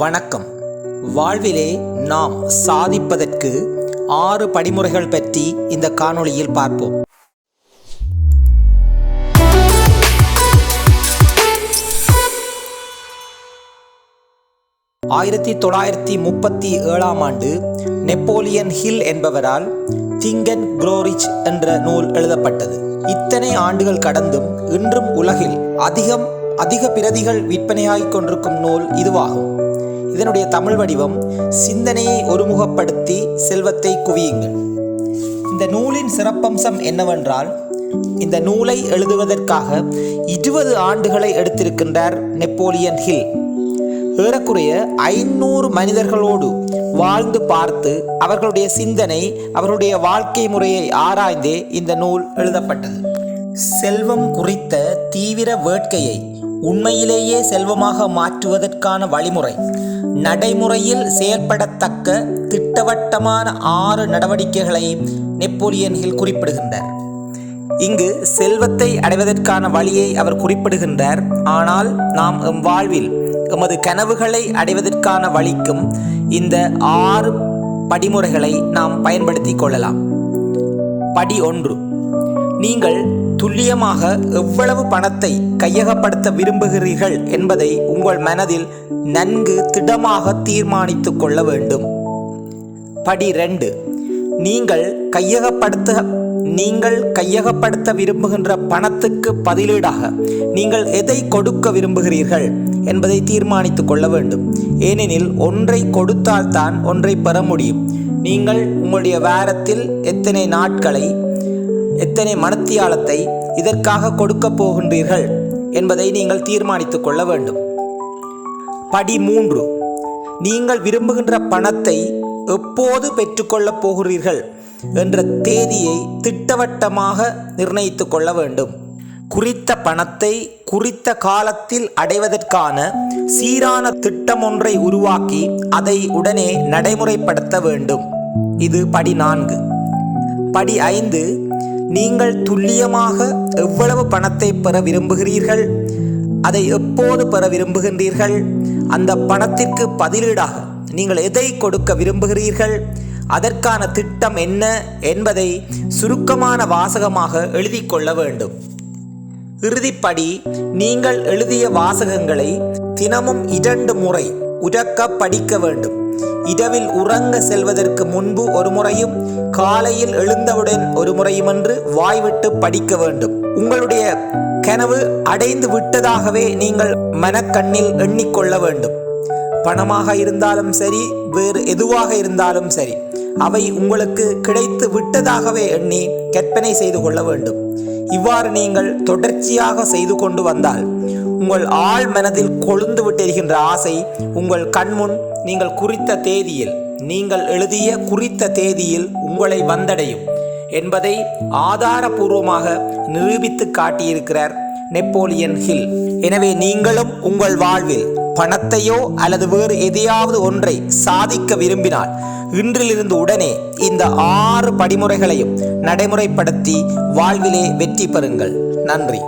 வணக்கம். வாழ்விலே நாம் சாதிப்பதற்கு ஆறு படிமுறைகள் பற்றி இந்த காணொளியில் பார்ப்போம். ஆயிரத்தி தொள்ளாயிரத்தி முப்பத்தி ஏழாம் ஆண்டு நெப்போலியன் ஹில் என்பவரால் திங்கன் குரோரிச் என்ற நூல் எழுதப்பட்டது. இத்தனை ஆண்டுகள் கடந்தும் இன்றும் உலகில் அதிகம் அதிக பிரதிகள் விற்பனையாகிக் கொண்டிருக்கும் நூல் இதுவாகும். இதனுடைய தமிழ் வடிவம் சிந்தனையை ஒருமுகப்படுத்தி செல்வத்தை குவியுங்கள். இந்த நூலின் சிறப்பம்சம் என்னவென்றால் இந்த நூலை எழுதுவதற்காக இருபது ஆண்டுகளை எடுத்திருக்கின்றார் நெப்போலியன் ஹில். ஏறக்குறைய ஐநூறு மனிதர்களோடு வாழ்ந்து பார்த்து அவர்களுடைய சிந்தனை அவர்களுடைய வாழ்க்கை முறையை ஆராய்ந்தே இந்த நூல் எழுதப்பட்டது. செல்வம் குறித்த தீவிர வேட்கையை உண்மையிலேயே செல்வமாக மாற்றுவதற்கான வழிமுறை நடைமுறையில் செயல்படத்தக்க திட்டவட்டமான ஆறு நடவடிக்கைகளை நெப்போலியன் ஹில் குறிப்பிடுகின்றார். இங்கு செல்வத்தை அடைவதற்கான வழியை அவர் குறிப்பிடுகின்றார். ஆனால் நாம் எம் வாழ்வில் எமது கனவுகளை அடைவதற்கான வழிக்கும் இந்த ஆறு படிமுறைகளை நாம் பயன்படுத்தி கொள்ளலாம். படி ஒன்று. நீங்கள் துல்லியமாக எவ்வளவு பணத்தை கையகப்படுத்த விரும்புகிறீர்கள் என்பதை உங்கள் மனதில் நன்கு திடமாக தீர்மானித்து கொள்ள வேண்டும். படி ரெண்டு. நீங்கள் கையகப்படுத்த நீங்கள் கையகப்படுத்த விரும்புகின்ற பணத்துக்கு பதிலீடாக நீங்கள் எதை கொடுக்க விரும்புகிறீர்கள் என்பதை தீர்மானித்து கொள்ள வேண்டும். ஏனெனில் ஒன்றை கொடுத்தால்தான் ஒன்றை பெற முடியும். நீங்கள் உங்களுடைய வாரத்தில் எத்தனை நாட்களை எத்தனை மனத்தியாலத்தை இதற்காக கொடுக்கப் போகின்றீர்கள் என்பதை நீங்கள் தீர்மானித்துக் கொள்ள வேண்டும். படி மூன்று நீங்கள் விரும்புகின்ற பணத்தை எப்போது பெற்றுக்கொள்ளப் போகிறீர்கள் என்ற தேதியை திட்டவட்டமாக நிர்ணயித்துக் கொள்ள வேண்டும். குறித்த பணத்தை குறித்த காலத்தில் அடைவதற்கான சீரான திட்டம் ஒன்றை உருவாக்கி அதை உடனே நடைமுறைப்படுத்த வேண்டும். இது படி நான்கு படி ஐந்து. நீங்கள் துல்லியமாக எவ்வளவு பணத்தை பெற விரும்புகிறீர்கள்? அதை எப்போது பெற விரும்புகின்றீர்கள்? அந்த பணத்திற்கு பதிலீடாக நீங்கள் எதை கொடுக்க விரும்புகிறீர்கள்? அதற்கான திட்டம் என்ன என்பதை சுருக்கமான வாசகமாக எழுதி கொள்ள வேண்டும். இறுதிப்படி நீங்கள் எழுதிய வாசகங்களை தினமும் இரண்டு முறை உறக்க படிக்க வேண்டும். இரவில் உறங்க செல்வதற்கு முன்பு ஒரு முறையும் காலையில் எழுந்தவுடன் ஒரு முறையும் என்று வாய்விட்டு படிக்க வேண்டும். உங்களுடைய கனவு அடைந்து விட்டதாகவே நீங்கள் மனக்கண்ணில் எண்ணிக்கொள்ள வேண்டும். பணமாக இருந்தாலும் சரி வேறு எதுவாக இருந்தாலும் சரி அவை உங்களுக்கு கிடைத்து விட்டதாகவே எண்ணி கற்பனை செய்து கொள்ள வேண்டும். இவ்வாறு நீங்கள் தொடர்ச்சியாக செய்து கொண்டு வந்தால் உங்கள் ஆழ் மனதில் கொழுந்து விட்டிருக்கின்ற ஆசை உங்கள் கண்முன் நீங்கள் குறித்த தேதியில் நீங்கள் எழுதிய குறித்த தேதியில் உங்களை வந்தடையும் என்பதை ஆதாரபூர்வமாக நிரூபித்து காட்டியிருக்கிறார் நெப்போலியன் ஹில். எனவே நீங்களும் உங்கள் வாழ்வில் பணத்தையோ அல்லது வேறு எதையாவது ஒன்றை சாதிக்க விரும்பினால் இன்றிலிருந்து உடனே இந்த ஆறு படிமுறைகளையும் நடைமுறைப்படுத்தி வாழ்விலே வெற்றி பெறுங்கள். நன்றி.